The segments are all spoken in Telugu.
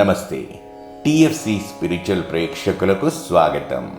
నమస్తే. టిఎఫ్సి స్పిరిచువల్ ప్రేక్షకులకు స్వాగతం.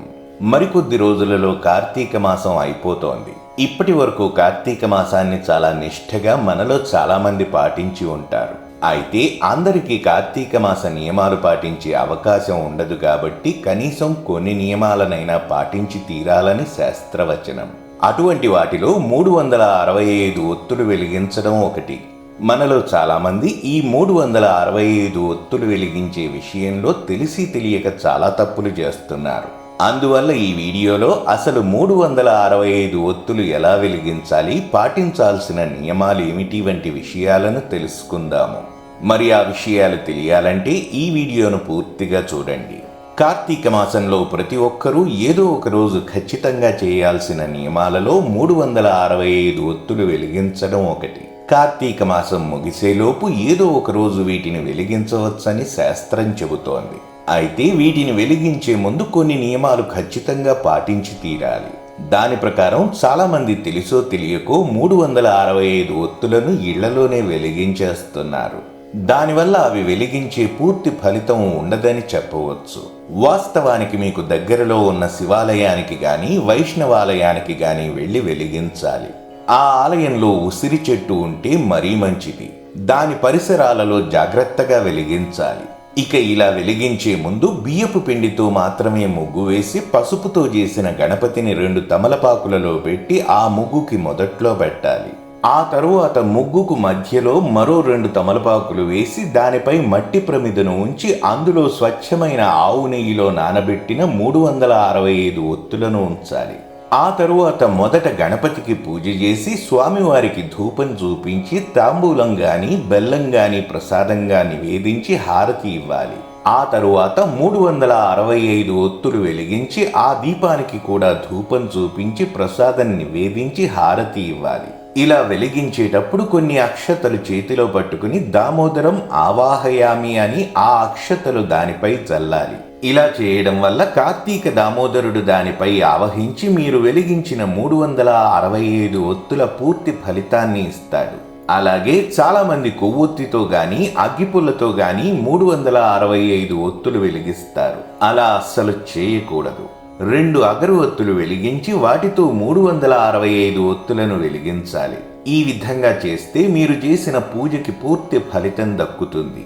మరికొద్ది రోజులలో కార్తీక మాసం అయిపోతోంది. ఇప్పటి వరకు కార్తీక మాసాన్ని చాలా నిష్ఠగా మనలో చాలామంది పాటించి ఉంటారు. అయితే అందరికీ కార్తీక మాస నియమాలు పాటించే అవకాశం ఉండదు కాబట్టి కనీసం కొన్ని నియమాలనైనా పాటించి తీరాలని శాస్త్రవచనం. అటువంటి వాటిలో మూడు వందల అరవై ఐదు ఒత్తులు వెలిగించడం ఒకటి. మనలో చాలామంది ఈ మూడు వందల అరవై ఐదు ఒత్తులు వెలిగించే విషయంలో తెలిసి తెలియక చాలా తప్పులు చేస్తున్నారు. అందువల్ల ఈ వీడియోలో అసలు మూడు వందల అరవై ఐదు ఒత్తులు ఎలా వెలిగించాలి పాటించాల్సిన నియమాలు ఏమిటి వంటి విషయాలను తెలుసుకుందాము. మరి ఆ విషయాలు తెలియాలంటే ఈ వీడియోను పూర్తిగా చూడండి. కార్తీక మాసంలో ప్రతి ఒక్కరూ ఏదో ఒక రోజు ఖచ్చితంగా చేయాల్సిన నియమాలలో మూడు వందల అరవై ఐదు ఒత్తులు వెలిగించడం ఒకటి. కార్తీక మాసం ముగిసేలోపు ఏదో ఒక రోజు వీటిని వెలిగించవచ్చని శాస్త్రం చెబుతోంది. అయితే వీటిని వెలిగించే ముందు కొన్ని నియమాలు ఖచ్చితంగా పాటించి తీరాలి. దాని ప్రకారం చాలామంది తెలుసో తెలియకో మూడు వందల అరవై ఐదు ఒత్తులను ఇళ్ళలోనే వెలిగించేస్తున్నారు. దానివల్ల అవి వెలిగించే పూర్తి ఫలితం ఉండదని చెప్పవచ్చు. వాస్తవానికి మీకు దగ్గరలో ఉన్న శివాలయానికి గాని వైష్ణవాలయానికి గాని వెళ్ళి వెలిగించాలి. ఆ ఆలయంలో ఉసిరి చెట్టు ఉంటే మరీ మంచిది. దాని పరిసరాలలో జాగ్రత్తగా వెలిగించాలి. ఇక ఇలా వెలిగించే ముందు బియ్యపు పిండితో మాత్రమే ముగ్గు వేసి పసుపుతో చేసిన గణపతిని రెండు తమలపాకులలో పెట్టి ఆ ముగ్గుకి మొదట్లో పెట్టాలి. ఆ తరువాత ముగ్గుకు మధ్యలో మరో రెండు తమలపాకులు వేసి దానిపై మట్టి ప్రమిదను ఉంచి అందులో స్వచ్ఛమైన ఆవు నెయ్యిలో నానబెట్టిన మూడు వందల అరవై ఐదు ఒత్తులను ఉంచాలి. ఆ తరువాత మొదట గణపతికి పూజ చేసి స్వామివారికి ధూపం చూపించి తాంబూలం గాని బెల్లం గాని ప్రసాదంగా నివేదించి హారతి ఇవ్వాలి. ఆ తరువాత మూడు వందల అరవై ఐదు ఒత్తులు వెలిగించి ఆ దీపానికి కూడా ధూపం చూపించి ప్రసాదం నివేదించి హారతి ఇవ్వాలి. ఇలా వెలిగించేటప్పుడు కొన్ని అక్షతలు చేతిలో పట్టుకుని దామోదరం ఆవాహయామి అని ఆ అక్షతలు దానిపై చల్లాలి. ఇలా చేయడం వల్ల కార్తీక దామోదరుడు దానిపై ఆవహించి మీరు వెలిగించిన మూడు వందల అరవై ఐదు ఒత్తుల పూర్తి ఫలితాన్ని ఇస్తాడు. అలాగే చాలామంది కొవ్వొత్తితో గాని అగ్గిపుల్లతో గాని మూడు వందల అరవై ఐదు ఒత్తులు వెలిగిస్తారు. అలా అస్సలు చేయకూడదు. రెండు అగరువత్తులు వెలిగించి వాటితో మూడు వందల అరవై ఐదు ఒత్తులను వెలిగించాలి. ఈ విధంగా చేస్తే మీరు చేసిన పూజకి పూర్తి ఫలితం దక్కుతుంది.